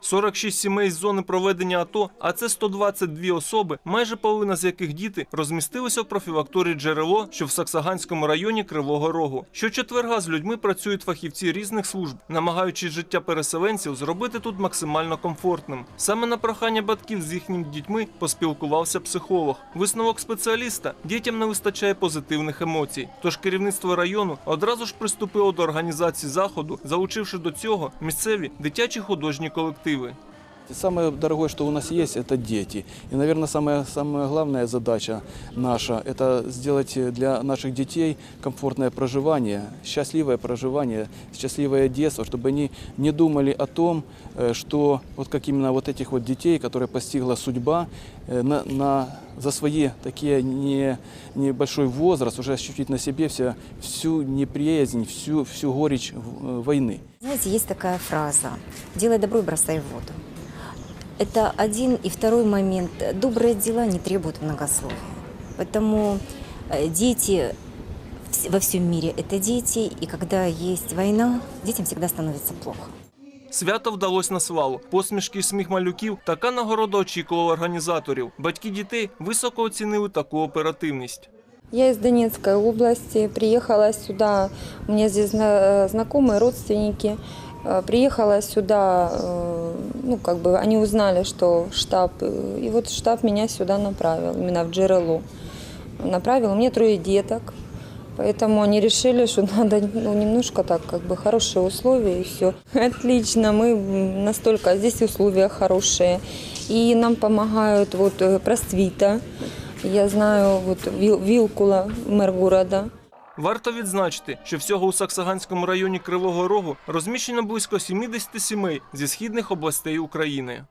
46 сімей з зони проведення АТО, а це 122 особи, майже половина з яких діти, розмістилися в профілакторії джерело, що в Саксаганському районі Кривого Рогу. Щочетверга з людьми працюють фахівці різних служб, намагаючись життя переселенців зробити тут максимально комфортним. Саме на прохання батьків з їхніми дітьми поспілкувався психолог. Висновок спеціаліста дітям не вистачає позитивних емоцій. Тож керівництво району одразу ж приступило до організації заходу, залучивши до цього місцеві дитячі художні колективи перспективи. Самое дорогое, что у нас есть, это дети. И, наверное, самая, самая главная задача наша – это сделать для наших детей комфортное проживание, счастливое проживание, счастливое детство, чтобы они не думали о том, э, что вот как именно вот этих вот детей, которые постигла судьба, э, на, на, за свои такие не, небольшой возраст уже ощутить на себе вся, всю неприязнь, всю, всю горечь э, войны. Знаете, есть такая фраза «делай добро и бросай в воду». Это один и второй момент. Добрые дела не требуют многословия. Поэтому э, дети вс- во всем мире – это дети, и когда есть война, детям всегда становится плохо. Свято вдалось на славу. Посмішки і сміх малюків така нагорода очікувала організаторів. Батьки дітей високо оцінили таку оперативність. Я из Донецкой области, приехала сюда, у меня здесь зна- э, знакомые, родственники. Э, Приехала сюда, э, ну, как бы они узнали, что штаб, э, и вот штаб меня сюда направил, именно в Джерелу. Направил, у меня трое деток, поэтому они решили, что надо ну, немножко так, как бы хорошие условия и все. Отлично, мы м, настолько, здесь условия хорошие. И нам помогают вот э, просвита, я знаю, вот Вил- Вилкула, мэр города. Варто відзначити, що всього у Саксаганському районі Кривого Рогу розміщено близько 70 сімей зі східних областей України.